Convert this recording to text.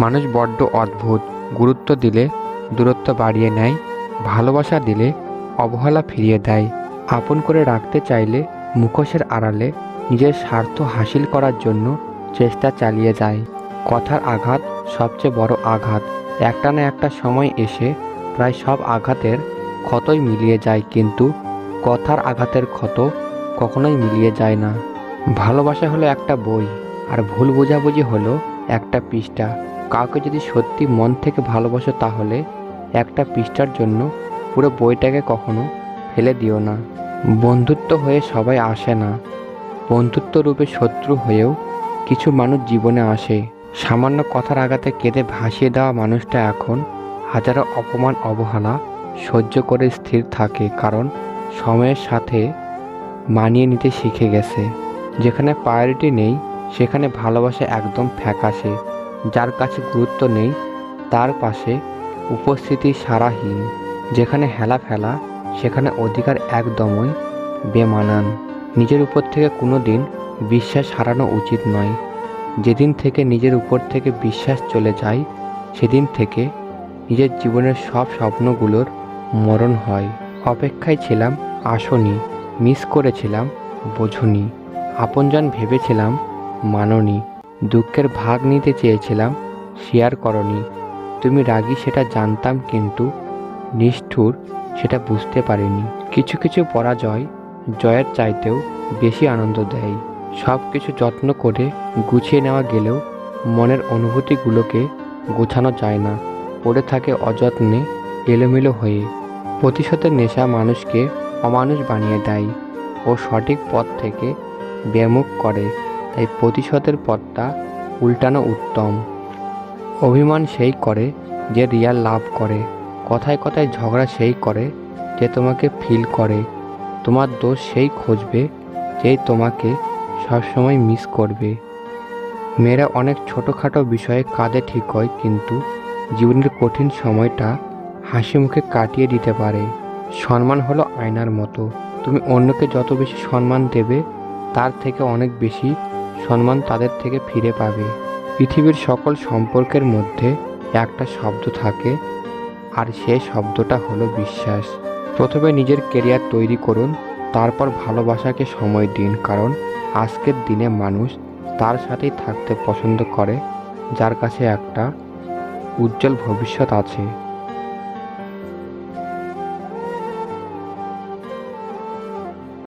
মানুষ বড্ড অদ্ভুত। গুরুত্ব দিলে, দূরত্ব বাড়িয়ে নেয়, ভালোবাসা দিলে, অবহেলা ফিরিয়ে দেয়। আপন করে রাখতে চাইলে, মুখোশের আড়ালে নিজের স্বার্থ হাসিল করার জন্য চেষ্টা চালিয়ে যায়। কথার আঘাত সবচেয়ে বড় আঘাত। একটা না একটা সময় এসে প্রায় সব আঘাতের ক্ষতই মিলিয়ে যায়, কিন্তু কথার আঘাতের ক্ষত কখনোই মিলিয়ে যায় না। ভালোবাসা হলো একটা বই, আর ভুল বোঝাবুঝি হলো একটা পৃষ্ঠা। কাউকে যদি সত্যি মন থেকে ভালোবাসো তাহলে একটা পৃষ্ঠার জন্য পুরো বইটাকে কখনো ফেলে দিও না। বন্ধুত্ব হয়ে সবাই আসে না। বন্ধুত্ব রূপে শত্রু হয়েও কিছু মানুষ জীবনে আসে। সামান্য কথার আঘাতে কেঁদে ভাসিয়ে দেওয়া মানুষটা এখন হাজারো অপমান, অবহেলা সহ্য করে স্থির থাকে কারণ সময়ের সাথে মানিয়ে নিতে শিখে গেছে। যেখানে প্রায়োরিটি নেই, সেখানে ভালোবাসা একদম ফ্যাকাশে। যার কাছে গুরুত্ব নেই, তার পাশে উপস্থিতি সারাহীন, যেখানে হেলা ফেলা, সেখানে অধিকার একদমই বেমানান। নিজের উপর থেকে কোনো দিন বিশ্বাস হারানো উচিত নয়। যেদিন থেকে নিজের উপর থেকে বিশ্বাস চলে যায়, সেদিন থেকে নিজের জীবনের সব স্বপ্নগুলোর মরণ হয়। অপেক্ষায় ছিলাম আসনি, মিস করেছিলাম বোঝনি, আপনজন ভেবেছিলাম মাননি। দুঃখের ভাগ নিতে চেয়েছিলাম শেয়ার করনি। তুমি রাগী সেটা জানতাম কিন্তু নিষ্ঠুর সেটা বুঝতে পারিনি। কিছু কিছু পরাজয় জয়ের চাইতেও বেশি আনন্দ দেয়। সব কিছু যত্ন করে গুছিয়ে নেওয়া গেলেও মনের অনুভূতিগুলোকে গোছানো যায় না। পড়ে থাকে অযত্নে, এলোমেলো হয়ে। প্রতিশোধের নেশা মানুষকে অমানুষ বানিয়ে দেয় ও সঠিক পথ থেকে বেমুখ করে। তাই প্রতিশোধের পথটা উল্টানো উত্তম। অভিমান সেই করে যে রিয়াল লাভ করে, কথায় কথায় ঝগড়া সেই করে যে তোমাকে ফিল করে। তোমার দোষ সেই খুঁজবে যে তোমাকে সবসময় মিস করবে। মেয়েরা অনেক ছোটোখাটো বিষয়ে কাঁদে ঠিক হয়, কিন্তু জীবনের কঠিন সময়টা হাসি মুখে কাটিয়ে দিতে পারে। সম্মান হলো আয়নার মতো। তুমি অন্যকে যত বেশি সম্মান দেবে, তার থেকে অনেক বেশি সম্মান তাদের থেকে ফিরে পাবে। পৃথিবীর সকল সম্পর্কের মধ্যে একটা শব্দ থাকে, আর সেই শব্দটা হলো বিশ্বাস। প্রথমে নিজের কেরিয়ার তৈরি করুন, তারপর ভালোবাসাকে সময় দিন, কারণ আজকের দিনে মানুষ তার সাথেই থাকতে পছন্দ করে, যার কাছে একটা উজ্জ্বল ভবিষ্যৎ আছে।